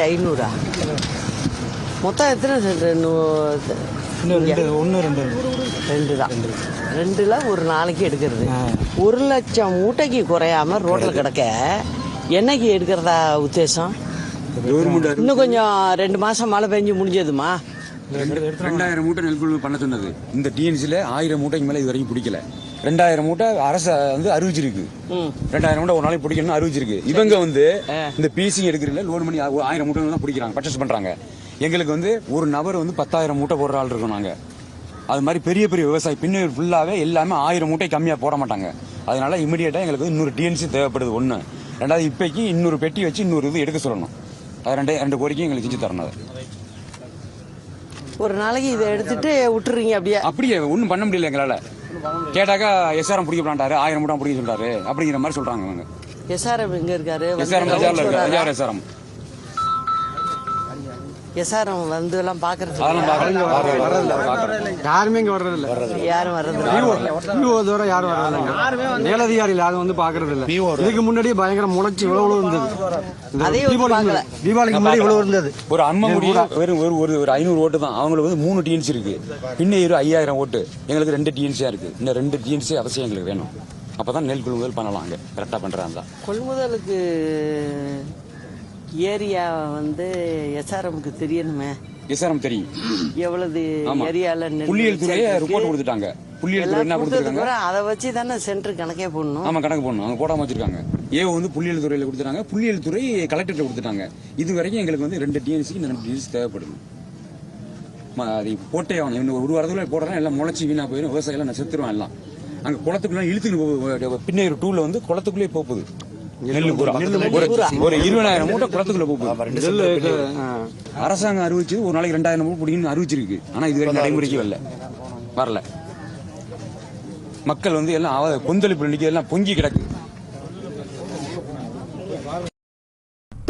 ஐநூறா? மொத்தம் எத்தனை சென்ட் ஒன்று ரெண்டு ரெண்டு. தான் ரெண்டுல ஒரு நாளைக்கு எடுக்கிறது. ஒரு லட்சம் மூட்டைக்கு குறையாம ரோட்ல கிடக்க என்னைக்கு எடுக்கிறதா உத்தேசம்? இன்னும் கொஞ்சம் ரெண்டு மாசம் மழை பெஞ்சு முடிஞ்சதுமா? ரெண்டாயிரம் மூட்டை நெல் கொள்முதல் பண்ண சொன்னது. இந்த டிஎன்சில ஆயிரம் மூட்டைக்கு மேல இது வரைக்கும் பிடிக்கல. ரெண்டாயிரம் மூட்டை அரசு வந்து அறிவிச்சிருக்கு. ரெண்டாயிரம் மூட்டை ஒரு நாளைக்கு பிடிக்கணும்னு அறிவிச்சிருக்கு. இவங்க வந்து இந்த பீசிங் எடுக்கிறதுல லோன் பண்ணி ஆயிரம் மூட்டை தான் பிடிக்கிறாங்க பர்ச்சேஸ் பண்றாங்க. எங்களுக்கு வந்து ஒரு நபர் வந்து பத்தாயிரம் மூட்டை போடுற ஆள் இருக்கோம் நாங்க. அது மாதிரி பெரிய பெரிய விவசாயி பின்னர் ஃபுல்லாவே எல்லாமே ஆயிரம் மூட்டை கம்மியா போட மாட்டாங்க. அதனால இமிடியேட்டா எங்களுக்கு இன்னொரு டிஎன்சி தேவைப்படுது ஒண்ணு. ரெண்டாவது இப்பைக்கு இன்னொரு பெட்டி வச்சு இன்னொரு இது எடுக்க சொல்லணும். அது ரெண்டு ரெண்டு கோரிக்கையும் எங்களுக்கு செஞ்சு தரணும் ஒரு நாளைக்கு இதை எடுத்துட்டு விட்டுறீங்க அப்படியே. அப்படியே ஒன்றும் பண்ண முடியல எங்களால. கேட்டாக்கா எஸ்ஆர்எம் பிடிக்க போலான்ட்டாரு ஆயிரம் மூட்டை பிடிக்க சொல்றாரு அப்படிங்கிற மாதிரி சொல்றாங்க அவங்க எஸ்ஆர்எம் எங்க இருக்காரு? எஸ்ஆர்எம் எஸ்ஆர்எம் எஸ்ஆர்எம் வந்து எல்லாம் பாக்குறது யாருமே இங்கே வர்றதில்ல. யாரும் வர்றது தவிர யாரும் வர்றதில்லைங்க மேலதிகாரிகள் யாரும் வந்து பார்க்கறது இல்ல இதுக்கு முன்னாடி பயங்கர முளைச்சி இவ்வளவு இருந்தது. தீபாவளிக்கு. முன்னாடி- இவ்வளவு இருந்தது. ஒரு அம்மா முடியும். வெறும் ஒரு ஒரு ஒரு ஐநூறு ஓட்டு தான். அவங்களுக்கு வந்து மூணு டிஎன்சி இருக்கு. பின்ன இரு ஐயாயிரம் ஓட்டு. எங்களுக்கு ரெண்டு டிஎன்சியா இருக்கு. இந்த ரெண்டு டிஎன்சி அவசியம் எங்களுக்கு வேணும். அப்பதான் நெல் கொள்முதல் பண்ணலாம் அங்க. கரெக்டா பண்றாங்க கொள்முதலுக்கு ஏரியா வந்து எஸ்ஆர்எம்க்கு தெரியணுமே. எஸ்ஆர்எம் தெரியும். எவ்வளவு. ஏரியால நெல் புள்ளியியல் துறையே ரிப்போர்ட். கொடுத்துட்டாங்க. புள்ளியியல் துறை என்ன கொடுத்துருக்காங்க? அதை வச்சு தானே சென்டர் கணக்கே போடணும். ஆமா கணக்கு போடணும். அவங்க போடாம வச்சிருக்காங்க. ஏ வந்து புள்ளியியல் துறையில கொடுத்துட்டாங்க. புள்ளியியல் துறை கலெக்டர்கிட்ட கொடுத்துட்டாங்க. இது வரைக்கும் எங்களுக்கு வந்து ரெண்டு டிஎன்சி இந்த ரெண்டு டிஎன்சி தேவைப்படுது. அது போட்டே ஆகணும். இன்னும் ஒரு வாரத்துல போடுறேன். எல்லாம் முளைச்சி வீணா போயிடும் விவசாயம் எல்லாம் செத்துருவான் எல்லாம். அங்க குளத்துக்குள்ள இழுத்துக்கு போகுது பின்னர் டூல வந்து குளத்துக்குள்ளே போகுது. ஒரு இருபதாயிரம் மூட்டை குளத்துக்குள்ள போகுது. அரசாங்கம் அறிவிச்சது ஒரு நாளைக்கு ரெண்டாயிரம் மூட்டை பிடிக்கணும்னு அறிவிச்சிருக்கு. ஆனா இது வரைக்கும் நடைமுறைக்கு வரல. வரல. மக்கள் வந்து எல்லாம் கொந்தளிப்பு எல்லாம் பொங்கி கிடக்கு.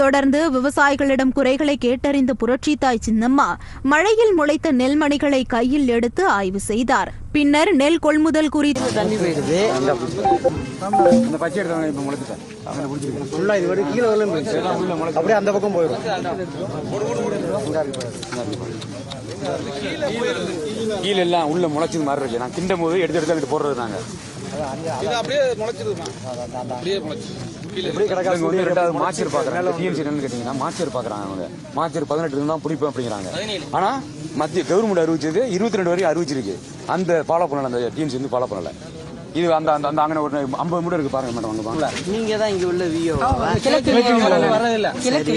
தொடர்ந்து விவசாயிகளிடம் குறைகளை கேட்டறிந்த புரட்சி தாய் சின்னம்மா மழையில் முளைத்த நெல்மணிகளை கையில் எடுத்து ஆய்வு செய்தார். பின்னர் நெல் கொள்முதல் குறித்து தண்ணி போயிடுது. அந்த பச்சை எடுத்தவங்க இப்ப முளைச்சிட்டேன் அவனை பிடிச்சிருக்கு ஃபுல்லா இது வரைக்கும் கீழே வரல அப்படியே அந்த பக்கம் போயிடும். கீழ எல்லாம் உள்ள முளைச்சது மாதிரி இருக்கு. நான் கிண்டும் போது எடுத்து எடுத்து போடுறது நாங்க. இவங்க வந்து ரெண்டாவது மாச்சர் பாக்குறாங்க டிஎம்சி என்னன்னு கேட்டீங்கன்னா மாச்சர் பாக்குறாங்க அவங்க. மாச்சர் பதினெட்டு தான் பிடிப்பேன் அப்படிங்கிறாங்க. ஆனா மத்திய கவர்மெண்ட் அறிவிச்சது இருபத்தி ரெண்டு வரைக்கும் அறிவிச்சிருக்கு. அந்த ஃபாலோ பண்ணல அந்த டிஎம்சி வந்து ஃபாலோ பண்ணல. இது அந்த அந்த அந்த அங்கே ஒரு ஐம்பது மீட்டர் இருக்கு பாருங்க மேடம் அங்க பாருங்க. நீங்க தான் இங்க உள்ள வியோ வரதில்லை கிழக்கு